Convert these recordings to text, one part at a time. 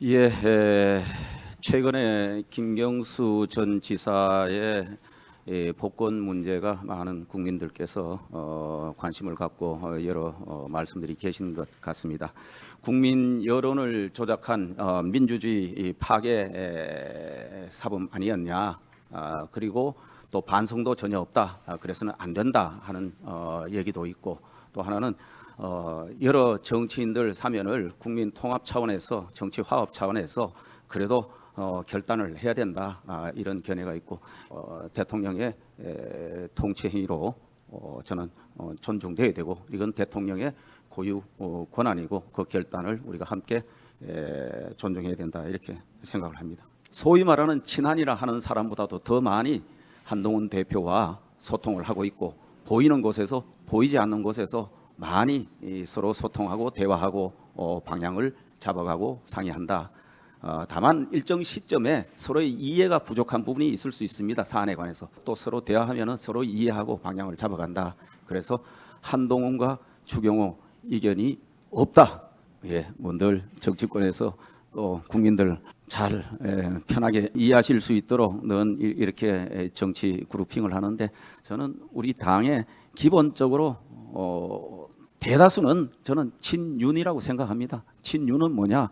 예, 에, 최근에 김경수 전 지사의 예, 복권 문제가 많은 국민들께서 어, 관심을 갖고 어, 여러 어, 말씀들이 계신 것 같습니다. 국민 여론을 조작한 어, 민주주의 이 파괴 에, 사범 아니었냐? 아, 그리고 또 반성도 전혀 없다. 아, 그래서는 안 된다 하는 어, 얘기도 있고 또 하나는 어, 여러 정치인들 사면을 국민 통합 차원에서 정치 화합 차원에서 그래도 어, 결단을 해야 된다 아, 이런 견해가 있고 어, 대통령의 에, 통치 행위로 어, 저는 어, 존중돼야 되고 이건 대통령의 고유 어, 권한이고 그 결단을 우리가 함께 에, 존중해야 된다 이렇게 생각을 합니다. 소위 말하는 친한이라 하는 사람보다도 더 많이 한동훈 대표와 소통을 하고 있고 보이는 곳에서 보이지 않는 곳에서 많이 이 서로 소통하고 대화하고 어, 방향을 잡아가고 상의한다. 어, 다만 일정 시점에 서로의 이해가 부족한 부분이 있을 수 있습니다. 사안에 관해서 또 서로 대화하면은 서로 이해하고 방향을 잡아간다. 그래서 한동훈과 추경호 이견이 없다. 예, 뭐늘 정치권에서 또 국민들 잘 에, 편하게 이해하실 수 있도록 는 이- 이렇게 에, 정치 그룹핑을 하는데 저는 우리 당의 기본적으로 어, 대다수는 저는 친윤이라고 생각합니다. 친윤은 뭐냐?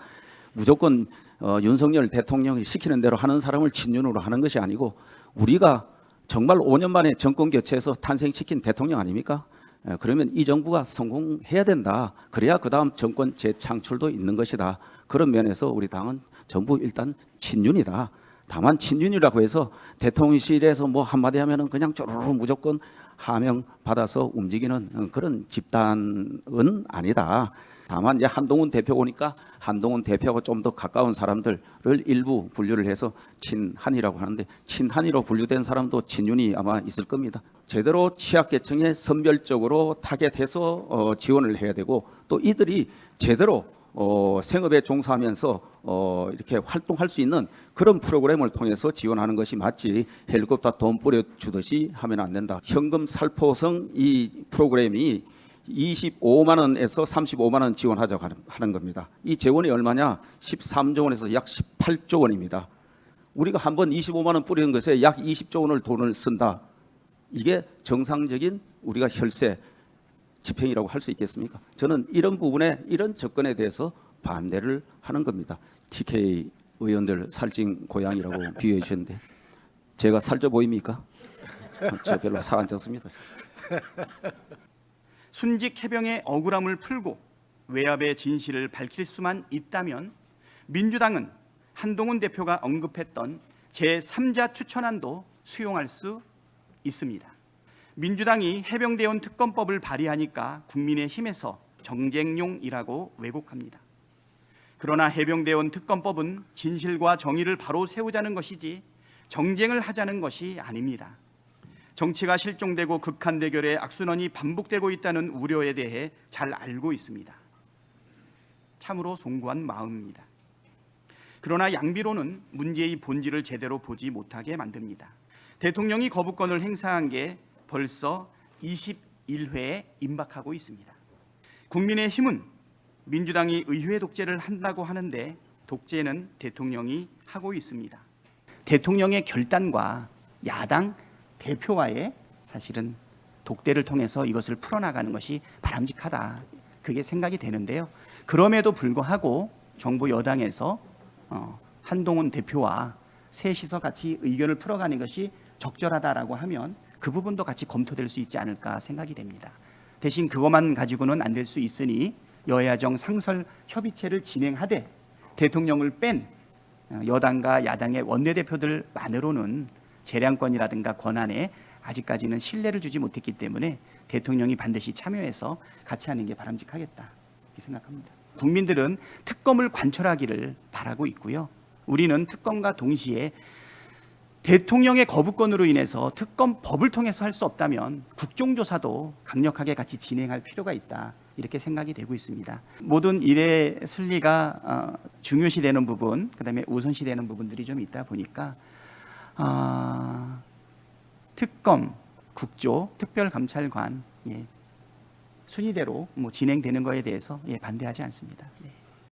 무조건 어, 윤석열 대통령이 시키는 대로 하는 사람을 친윤으로 하는 것이 아니고 우리가 정말 5년 만에 정권 교체해서 탄생시킨 대통령 아닙니까? 에, 그러면 이 정부가 성공해야 된다. 그래야 그 다음 정권 재창출도 있는 것이다. 그런 면에서 우리 당은 전부 일단 친윤이다. 다만 친윤이라고 해서 대통령실에서 뭐 한마디 하면은 그냥 쪼르르 무조건 하명 받아서 움직이는 어, 그런 집단은 아니다. 다만 이제 한동훈 대표 보니까 한동훈 대표하고 좀 더 가까운 사람들을 일부 분류를 해서 친한이라고 하는데 친한이로 분류된 사람도 친윤이 아마 있을 겁니다. 제대로 취약계층에 선별적으로 타겟해서 어, 지원을 해야 되고 또 이들이 제대로 어, 생업에 종사하면서 어, 이렇게 활동할 수 있는 그런 프로그램을 통해서 지원하는 것이 맞지 헬리콥터 돈 뿌려주듯이 하면 안 된다. 현금 살포성 이 프로그램이 25만 원에서 35만 원 지원하자고 하는- 겁니다. 이 재원이 얼마냐? 13조 원에서 약 18조 원입니다. 우리가 한 번 25만 원 뿌리는 것에 약 20조 원을 돈을 쓴다. 이게 정상적인 우리가 혈세 집행이라고 할 수 있겠습니까? 저는 이런 부분에 이런 접근에 대해서 반대를 하는 겁니다. TK 의원들 살찐 고양이라고 비유해 주셨는데 제가 살쪄 보입니까? 저- 저 별로 살 안 쪘습니다. 순직 해병의 억울함을 풀고 외압의 진실을 밝힐 수만 있다면 민주당은 한동훈 대표가 언급했던 제3자 추천안도 수용할 수 있습니다. 민주당이 해병대원 특검법을 발의하니까 국민의힘에서 정쟁용이라고 왜곡합니다. 그러나 해병대원 특검법은 진실과 정의를 바로 세우자는 것이지 정쟁을 하자는 것이 아닙니다. 정치가 실종되고 극한 대결의 악순환이 반복되고 있다는 우려에 대해 잘 알고 있습니다. 참으로 송구한 마음입니다. 그러나 양비로는 문제의 본질을 제대로 보지 못하게 만듭니다. 대통령이 거부권을 행사한 게 벌써 21회에 임박하고 있습니다. 국민의 힘은 민주당이 의회 독재를 한다고 하는데 독재는 대통령이 하고 있습니다. 대통령의 결단과 야당 대표와의 사실은 독대를 통해서 이것을 풀어나가는 것이 바람직하다. 그게 생각이 되는데요. 그럼에도 불구하고 정부 여당에서 어, 한동훈 대표와 셋이서 같이 의견을 풀어가는 것이 적절하다라고 하면 그 부분도 같이 검토될 수 있지 않을까 생각이 됩니다. 대신 그것만 가지고는 안 될 수 있으니 여야정 상설 협의체를 진행하되 대통령을 뺀 어, 여당과 야당의 원내대표들만으로는 재량권이라든가 권한에 아직까지는 신뢰를 주지 못했기 때문에 대통령이 반드시 참여해서 같이 하는 게 바람직하겠다 이렇게 생각합니다. 국민들은 특검을 관철하기를 바라고 있고요. 우리는 특검과 동시에 대통령의 거부권으로 인해서 특검법을 통해서 할 수 없다면 국정조사도 강력하게 같이 진행할 필요가 있다. 이렇게 생각이 되고 있습니다. 모든 일의 순리가 어, 중요시되는 부분, 그다음에 우선시되는 부분들이 좀 있다 보니까 아, 특검, 국조, 특별감찰관 예, 순위대로 뭐 진행되는 거에 대해서 예, 반대하지 않습니다. 예.